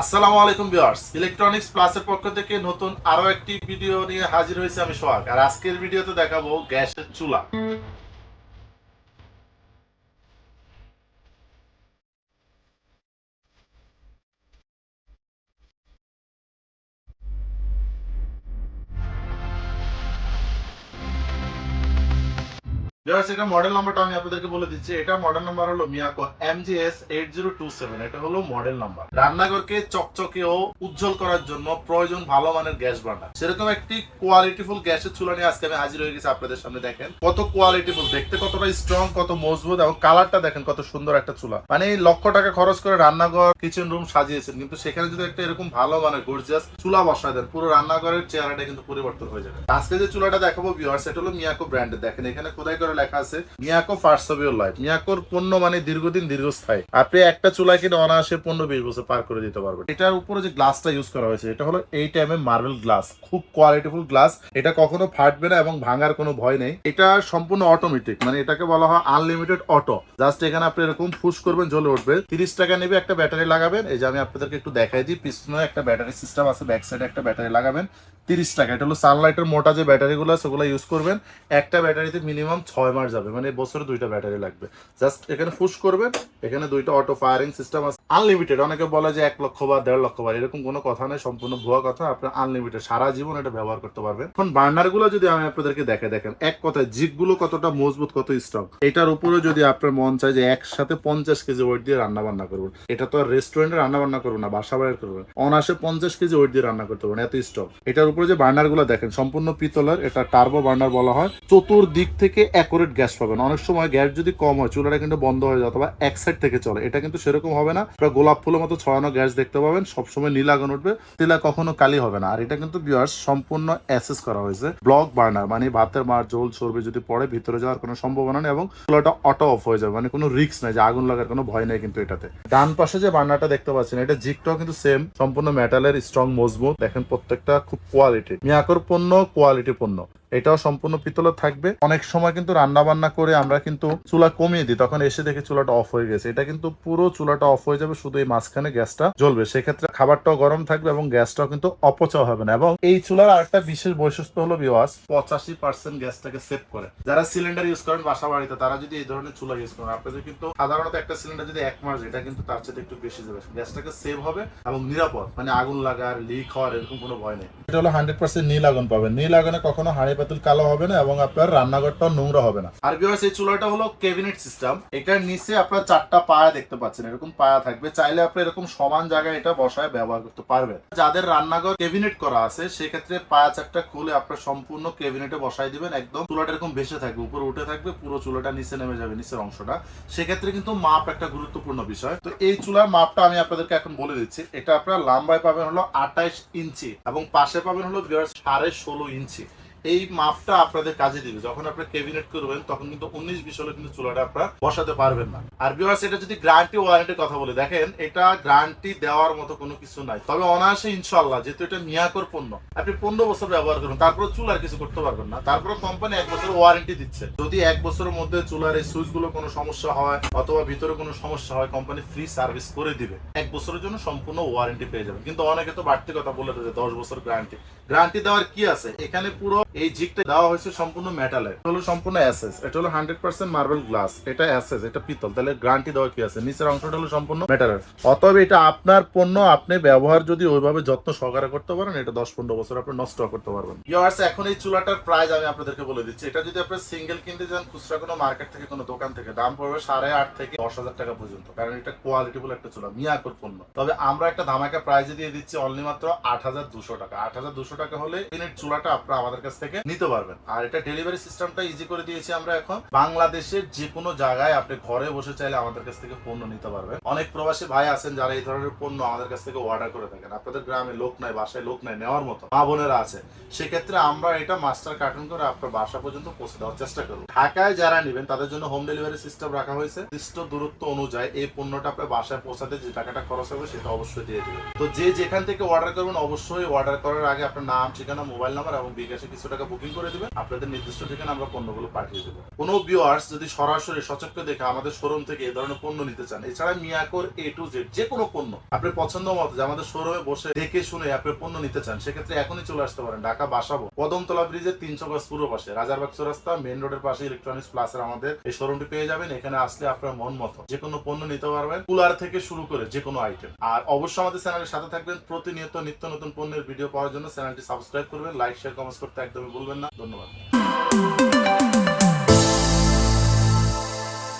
আসসালামু আলাইকুম viewers. Electronics প্লাসের পক্ষ থেকে নতুন আরও একটি ভিডিও নিয়ে হাজির হয়েছে আমি সোহাগ। আর আজকের ভিডিওতে দেখাবো গ্যাসের চুলা। ভিউয়ার্স এটা মডেল নাম্বারটা আমি আপনাদেরকে বলে দিচ্ছি। এটা মডেল নাম্বার হলো Miyako MGS eight zero two seven এটা হলো মডেল নাম্বার রান্নাঘরকে চকচকে ও উজ্জ্বল করার জন্য প্রয়োজন ভালো মানের গ্যাস বার্নার সেরকম একটি কোয়ালিটিফুল গ্যাসের চুলা নিয়ে আজকে আমি হাজির হয়ে গেছি আপনাদের সামনে, দেখেন। কত কোয়ালিটিফুল দেখতে কতটা স্ট্রং কত মজবুত, এবং কালারটা দেখেন কত সুন্দর একটা চুলা। মানে লক্ষ টাকা খরচ করে রান্নাঘর কিচেন রুম সাজিয়েছেন, কিন্তু সেখানে যদি একটা এরকম ভালো মানের গর্জিয়াস চুলা বসায় দেন, পুরো রান্নাঘরের চেহারাটা কিন্তু পরিবর্তন হয়ে যাবে। আজকে যে চুলাটা দেখাবো ভিউয়ার্স এটা হলো মিয়াকো ব্র্যান্ডের দেখেন এখানে খোদাই করে লেখা আছে, Miyako first of your life. মিয়াকোর পণ্য মানে দীর্ঘদিন দীর্ঘস্থায়ী। আপনি একটা চুলা কিনে অনায়াসে পনেরো বিশ বছর পার করে দিতে পারবেন। এটার উপরে যে গ্লাসটা ইউজ করা হয়েছে, এটা হলো এইট এম মার্বেল গ্লাস খুব কোয়ালিটিফুল গ্লাস এটা কখনো ফাটবে না এবং ভাঙার কোনো ভয় নেই। এটা সম্পূর্ণ অটোমেটিক মানে এটাকে বলা হয় আনলিমিটেড অটো জাস্ট এখানে আপনি এরকম ফুস করবেন, জ্বলে উঠবে। তিরিশ টাকা নেবে একটা ব্যাটারি লাগাবেন। এই যে আমি আপনাদেরকে একটু দেখাই দিই, পিছনে একটা ব্যাটারি সিস্টেম আছে ব্যাক সাইডে একটা ব্যাটারি লাগাবেন। তিরিশ টাকা। এটা হলো সানলাইটের মোটা যে ব্যাটারিগুলো আছে, ওগুলো ইউজ করবেন। একটা ব্যাটারিতে মিনিমাম ছয় মাস যাবে মানে বছরে দুইটা ব্যাটারি লাগবে। জাস্ট এখানে ফুস করবেন, এখানে দুইটা অটো ফায়ারিং সিস্টেম আছে। আনলিমিটেড অনেকে বলে যে এক লক্ষ বা দেড় লক্ষ বার এরকম কোনো কথা নেই সম্পূর্ণ ভুয়া কথা আপনার আনলিমিটেড সারা জীবন এটা ব্যবহার করতে পারবেন। এখন বার্নারগুলো যদি আমি আপনাদেরকে দেখে দেখেন, এক কথায় জিপগুলো কতটা মজবুত, কত স্ট্রং এটার উপরে যদি আপনার মন চায় যে একসাথে পঞ্চাশ কেজি ওয়েট দিয়ে রান্না বান্না করবেন, এটা তো আর রেস্টুরেন্টে রান্না বান্না করবেন না, বাসা বাইরে করবেন অনাসে পঞ্চাশ কেজি ওয়েট দিয়ে রান্না করতে পারবেন, এত স্ট্রং এটার উপরে যে বার্নারগুলো দেখেন, সম্পূর্ণ পিতলের, এটা টার্বো বার্নার বলা হয়, চতুর্দিক থেকে অ্যাকুরেট গ্যাস পাবেন। অনেক সময় গ্যাস যদি কম হয়, চুলাটা কিন্তু বন্ধ হয়ে যায় অথবা এক সাইড থেকে চলে, এটা কিন্তু সেরকম হবে না। গোলাপ ফুলের মতো ছড়ানো গ্যাস দেখতে পাবেন। সবসময় নীল আগুন উঠবে। তেলা কখনো কালি হবে না। আর এটা কিন্তু বিয়ার্স সম্পূর্ণ অ্যাসেস করা হয়েছে। ব্লক বার্নার মানে ভাতের মার জল চর্বি যদি পড়ে, ভিতরে যাওয়ার কোনো সম্ভাবনা নেই এবং চুলাটা অটো অফ হয়ে যাবে। মানে কোনো রিস্ক নাই যে আগুন লাগার কোনো ভয় নেই কিন্তু এটাতে। ডান পাশে যে বার্নারটা দেখতে পাচ্ছেন, এটা জিকটাও কিন্তু সেম সম্পূর্ণ মেটালের স্ট্রং মজবুত। দেখেন প্রত্যেকটা খুব কোয়ালিটি মিয়াকর পণ্য কোয়ালিটি পণ্য। এটাও সম্পূর্ণ পিতলের থাকবে। অনেক সময় কিন্তু রান্না বান্না করে আমরা কিন্তু চুলা কমিয়ে দিই, তখন এসে দেখি চুলাটা অফ হয়ে গেছে। এটা কিন্তু পুরো চুলাটা অফ হয়ে যাবে, শুধু এই মাঝখানে গ্যাসটা জ্বলবে। সেক্ষেত্রে খাবারটাও গরম থাকবে এবং গ্যাসটাও কিন্তু অপচয় হবে না। এবং এই চুলার আরেকটা বিশেষ বৈশিষ্ট্য হলো বিওয়াস পঁচাশি পার্সেন্ট গ্যাসটাকে সেভ করে। যারা সিলিন্ডার ইউজ করেন বাসা বাড়িতে তারা যদি এই ধরনের চুলা ইউজ করেন, আপনাদের কিন্তু সাধারণত একটা সিলিন্ডার যদি এক মাস, এটা কিন্তু তার চেয়ে একটু বেশি যাবে। গ্যাসটাকে সেভ হবে এবং নিরাপদ মানে আগুন লাগার লিক হওয়ার এরকম কোনো ভয় নেই। এটা হলো হান্ড্রেড পার্সেন্ট নীল আগুন পাবেন। নীল আগুনে কখনো হাঁড়ি পাতিল কালো হবে না এবং আপনার রান্নাঘরটাও নোংরা হবে না। আর বিভার্স এই চুলাটা হলো ক্যাবিনেট সিস্টেম এটার নিচে আপনার চারটা পায়া দেখতে পাচ্ছেন, এরকম পায়া থাকবে। চাইলে আপনি এরকম সমান জায়গায় এটা বসায় ব্যবহার করতে পারবেন। যাদের রান্নাঘর ক্যাবিনেট করা আছে, সেক্ষেত্রে পায়া চারটা খুলে আপনার সম্পূর্ণ ক্যাবিনেটে বসাই দিবেন। একদম চুলাটা এরকম ভেসে থাকবে, উপরে উঠে থাকবে, পুরো চুলাটা নিচে নেমে যাবে, নিচের অংশটা। সেক্ষেত্রে কিন্তু মাপ একটা গুরুত্বপূর্ণ বিষয়। তো এই চুলার মাপটা আমি আপনাদেরকে এখন বলে দিচ্ছি। এটা আপনার লম্বায় পাবেন হলো আঠাইশ ইঞ্চি এবং পাশে পাবেন হলো সাড়ে ষোলো ইঞ্চি। এই মাপটা আপনাদের কাজে দিবে। যখন আপনি ক্যাবিনেট করবেন তখন কিন্তু উনিশ বিশ হলে কিন্তু চুলাটা আপনারা বসাতে পারবেন না। আর বিভার্স এটা যদি গ্যারান্টি ওয়ারেন্টির কথা বলে, দেখেন, এটা গ্যারান্টি দেওয়ার মতো কোনো কিছু নাই। তবে অনায়াসে ইনশাল্লাহ যেহেতু এটা মিয়াকর পণ্য, আপনি পনেরো বছর ব্যবহার করুন তারপরে চুলার কিছু করতে পারবেন না। তারপরে কোম্পানি এক বছর ওয়ারেন্টি দিচ্ছে। যদি এক বছরের মধ্যে চুলার এই সুইচগুলো কোনো সমস্যা হয়, অথবা ভিতরে কোনো সমস্যা হয় কোম্পানি ফ্রি সার্ভিস করে দিবে। এক বছরের জন্য সম্পূর্ণ ওয়ারেন্টি পেয়ে যাবেন। কিন্তু অনেকে তো বাড়তি কথা বলে দেয় দশ বছর গ্যারান্টি গ্যারান্টি দেওয়ার কি আছে? এখানে পুরো এই জিগটা দেওয়া হয়েছে সম্পূর্ণ মেটালের হলো সম্পূর্ণ অ্যাসেস এটা হলো হান্ড্রেড পার্সেন্ট মার্বেল গ্লাস এটা অ্যাসেস এটা পিতল। তাহলে গ্যারান্টি দেওয়ার কি আছে? নিচের অংশটা হলো সম্পূর্ণ মেটালের অতএব এটা আপনার পণ্য, আপনি ব্যবহার যদি ওইভাবে যত্ন সহকারে করতে পারেন, এটা দশ পনেরো বছর আপনি নষ্ট করতে পারবেন। ইয়ার্স এখন এই চুলাটার প্রাইস আমি আপনাদেরকে বলে দিচ্ছি। এটা যদি আপনি সিঙ্গেল কিনতে যান খুচরা কোনো মার্কেট থেকে, কোনো দোকান থেকে, দাম পড়বে সাড়ে আট থেকে দশ হাজার টাকা পর্যন্ত। কারণ এটা কোয়ালিটিফুল একটা চুলা, মিয়াকর পণ্য। তবে আমরা একটা ধামাকা প্রাইজে দিয়ে দিচ্ছি অনলি মাত্র আট হাজার দুশো টাকা। আট হাজার দুশো টাকা হলে চুলাটা আপনারা আমাদের কাছ থেকে নিতে পারবেন। আর এটা ডেলিভারি সিস্টেমটা ইজি করে দিয়েছি আমরা এখন। বাংলাদেশের যে কোনো জায়গায় আপনি ঘরে বসে চাইলে আমাদের কাছ থেকে পণ্য নিতে পারবেন। অনেক প্রবাসী ভাই আছেন যারা এই ধরনের পণ্য আমাদের কাছ থেকে অর্ডার করে থাকেন। আপনাদের গ্রামে লোক নাই, বাসায় লোক নাই, নেওয়ার মতো মা বোনেরা আছে। সেক্ষেত্রে আমরা এটা মাস্টার কার্টুন করে আপনার বাসা পর্যন্ত পৌঁছে দেওয়ার চেষ্টা করব। ঢাকায় যারা নেবেন, তাদের জন্য হোম ডেলিভারি সিস্টেম রাখা হয়েছে। নির্দিষ্ট দূরত্ব অনুযায়ী এই পণ্যটা আপনার বাসায় পৌঁছাতে যে টাকাটা খরচ হবে সেটা অবশ্যই দিয়ে দেবে তো যে যেখান থেকে অর্ডার করবেন, অবশ্যই অর্ডার করার আগে আপনার নাম, ঠিকানা মোবাইল নাম্বার এবং বিকাশে কিছুটা টাকা বুকিং করে দিবেন, আপনাদের নির্দিষ্ট ঠিকানা আমরা পণ্যগুলো পাঠিয়ে দেবো। কোনো ভিউয়ার্স যদি সরাসরি সচক্ষে দেখে আমাদের শোরুম থেকে এই ধরনের পণ্য নিতে চান, এছাড়া মিয়াকোর এ টু জেড যে কোনো পণ্য, আপনি পছন্দ মতো যে আমাদের শোরুমে বসে দেখে শুনে আপনি পণ্য নিতে চান, সেক্ষেত্রে এখনই চলে আসতে পারেন ঢাকা বাসাবো। কদমতলা ব্রিজের তিনশো গজ পূর্ব পাশে, রাজারবাগ রাস্তা মেন রোডের পাশে ইলেকট্রনিক্স প্লাসের আমাদের এই শোরুমটি পেয়ে যাবেন। এখানে আসলে আপনার মন মতো যে কোনো পণ্য নিতে পারবেন, কুলার থেকে শুরু করে যে কোনো আইটেম আর অবশ্যই আমাদের চ্যানেলের সাথে থাকবেন। প্রতিনিয়ত নিত্য নতুন পণ্যের ভিডিও পাওয়ার জন্য চ্যানেলটি সাবস্ক্রাইব করবেন লাইক শেয়ার কমেন্ট করতে একদমই ভুলবেন না। ধন্যবাদ।